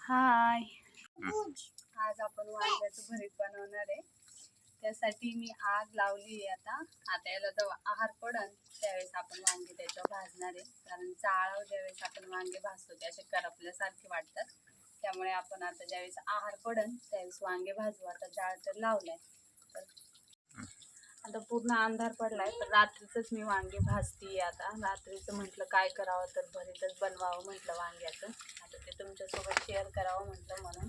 हाय. आज आपण वांग्याचं भरीत बनवणार आहे. त्यासाठी मी आग लावली आहे आता. आता याला तर आहार पडन त्यावेळेस आपण वांगे त्याच्यावर भाजणार आहे. कारण जाळ ज्यावेळेस आपण वांगे भाजतो ते असे करपल्यासारखे वाटतात. त्यामुळे आपण आता ज्यावेळेस आहार पडन त्यावेळेस वांगे भाजू. आता जाळ तर लावलाय. तर आता पूर्ण अंधार पडलाय तर रात्रीच मी वांगे भाजतीये आता. रात्रीचं म्हटलं काय करावं तर भरीतच बनवावं म्हटलं वांग्याचं. आता ते तुमच्यासोबत शेअर करावं म्हटलं म्हणून.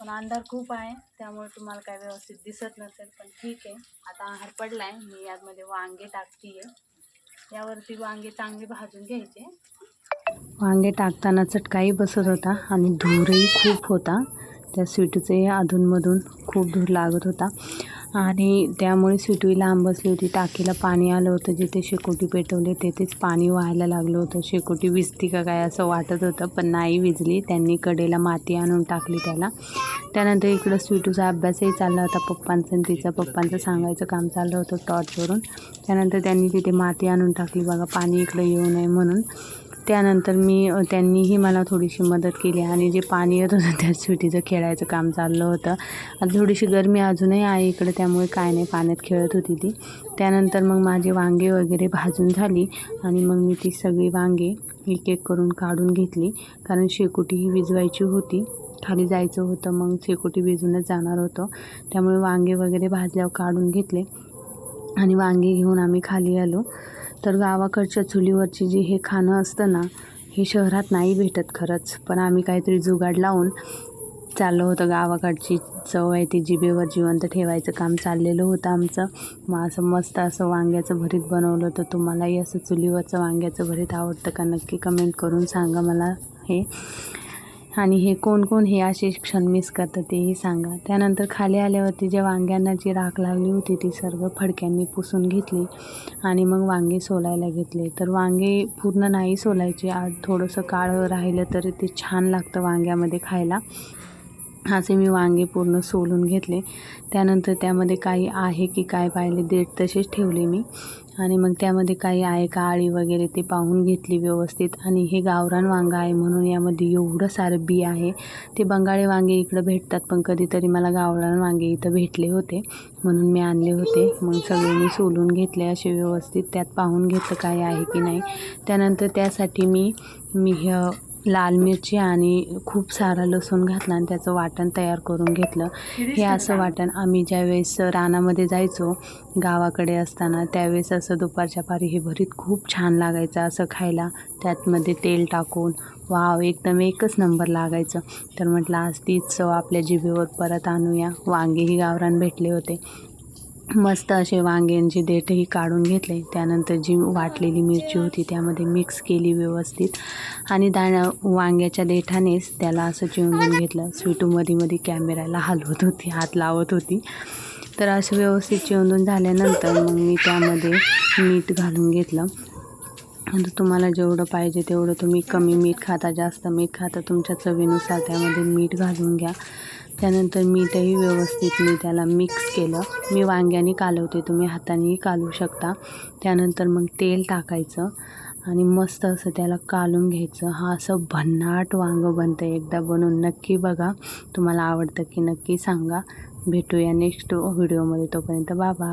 पण अंधार खूप आहे त्यामुळे तुम्हाला काय व्यवस्थित दिसत नसेल पण ठीक आहे. आता आहार पडलाय मी यामध्ये वांगे टाकतीये. यावरती वांगे चांगले भाजून घ्यायचे. वांगे टाकताना चटकाही बसत होता आणि धूरही खूप होता. त्या स्वीटचे अधूनमधून खूप धूर लागत होता. आणि त्यामुळे स्वीटू लांब बसली होती. टाकीला पाणी आलं होतं. जिथे शेकोटी पेटवले तेथेच पाणी व्हायला लागलं होतं. शेकोटी विजती का काय असं वाटत होतं पण नाही विजली. त्यांनी कडेला माती आणून टाकली त्याला. त्यानंतर इकडं स्वीटूचा अभ्यासही चालला होता. पप्पांचं आणि तिचा पप्पांचं सांगायचं काम चाललं होतं टॉर्चवरून. त्यानंतर त्यांनी तिथे माती आणून टाकली. बघा पाणी इकडं येऊ नये म्हणून त्यानंतर मी त्यांनीही मला थोडीशी मदत केली आणि जे पाणी येत होतं त्या सुटीचं खेळायचं काम चाललं होतं. आणि थोडीशी गरमी अजूनही आहे इकडे त्यामुळे काय नाही पाण्यात खेळत होती ती. त्यानंतर मग माझे वांगे वगैरे भाजून झाली आणि मग मी ती सगळी वांगे एक एक करून काढून घेतली. कारण शेकोटी ही विजवायची होती. खाली जायचं होतं मग शेकोटी विजूनच जाणार होतं. त्यामुळे वांगे वगैरे भाजल्यावर काढून घेतले आणि वांगे घेऊन आम्ही खाली आलो. तर गावाकडच्या चुलीवरची जी हे खाणं असतं ना हे शहरात नाही भेटत खरंच. पण आम्ही काहीतरी जुगाड लावून चाललं होतं गावाकडची चव आहे ती जिभेवर जिवंत ठेवायचं काम चाललेलं होतं आमचं. मग असं मस्त असं वांग्याचं भरीत बनवलं तर तुम्हालाही असं चुलीवरचं वांग्याचं भरीत आवडतं का नक्की कमेंट करून सांगा मला हे. आणि हे कोण कोण हे असे क्षण मिस करतं तेही सांगा. त्यानंतर खाली आल्यावरती ज्या वांग्यांना जी राख लागली होती ती सर्व फडक्यांनी पुसून घेतली आणि मग वांगे सोलायला घेतले. तर वांगे पूर्ण नाही सोलायचे आज थोडंसं काळं राहिलं तरी ते छान लागतं वांग्यामध्ये खायला. असे मी वांगे पूर्ण सोलून घेतले. त्यानंतर त्यामध्ये काही आहे की काय पाहिले देठ तसेच ठेवले मी. आणि मग त्यामध्ये काही आहे का आळी वगैरे ते पाहून घेतली व्यवस्थित. आणि हे गावरान वांगं आहे म्हणून यामध्ये एवढं सारं बी आहे. ते बंगाळी वांगे इकडं भेटतात पण कधीतरी मला गावरान वांगे इथं भेटले होते म्हणून मी आणले होते. मग सगळे मी सोलून घेतले असे व्यवस्थित त्यात पाहून घेतलं काय आहे की नाही. त्यानंतर त्यासाठी मी मी लाल मिरची आणि खूप सारा लसूण घातला आणि त्याचं वाटण तयार करून घेतलं. हे असं वाटण? आम्ही ज्यावेळेस रानामध्ये जायचो गावाकडे असताना त्यावेळेस असं दुपारच्या पारी हे भरीत खूप छान लागायचं असं खायला. त्यातमध्ये तेल टाकून वाव एकदम एकच नंबर लागायचं. तर म्हटलं आज तीच चव आपल्या जिभेवर परत आणूया. वांगेही गावरान भेटले होते. मस्त असे वांग्यांची देठही काढून घेतले. त्यानंतर जी वाटलेली मिरची होती त्यामध्ये मिक्स केली व्यवस्थित. आणि दाण्या वांग्याच्या देठानेच त्याला असं चिवून घेतलं. स्वीटू मध्ये कॅमेऱ्याला हलवत होती हात लावत होती. तर असं व्यवस्थित चिवून झाल्यानंतर मग मी त्यामध्ये मीठ घालून घेतलं. आता तुम्हाला जेवढं पाहिजे तेवढं तुम्ही कमी मीठ खाता जास्त मीठ खाता. तुमच्या चवीनुसार त्यामध्ये मीठ घालून घ्या. त्यानंतर मीठही व्यवस्थित मी त्याला मिक्स केलं. मी वांग्याने कालवते तुम्ही हातानेही कालवू शकता. त्यानंतर मग तेल टाकायचं आणि मस्त असं त्याला कालून घ्यायचं. हा असं भन्नाट वांगं बनतं एकदा बनवून नक्की बघा. तुम्हाला आवडतं की नक्की सांगा. भेटूया नेक्स्ट व्हिडिओमध्ये तोपर्यंत बाबा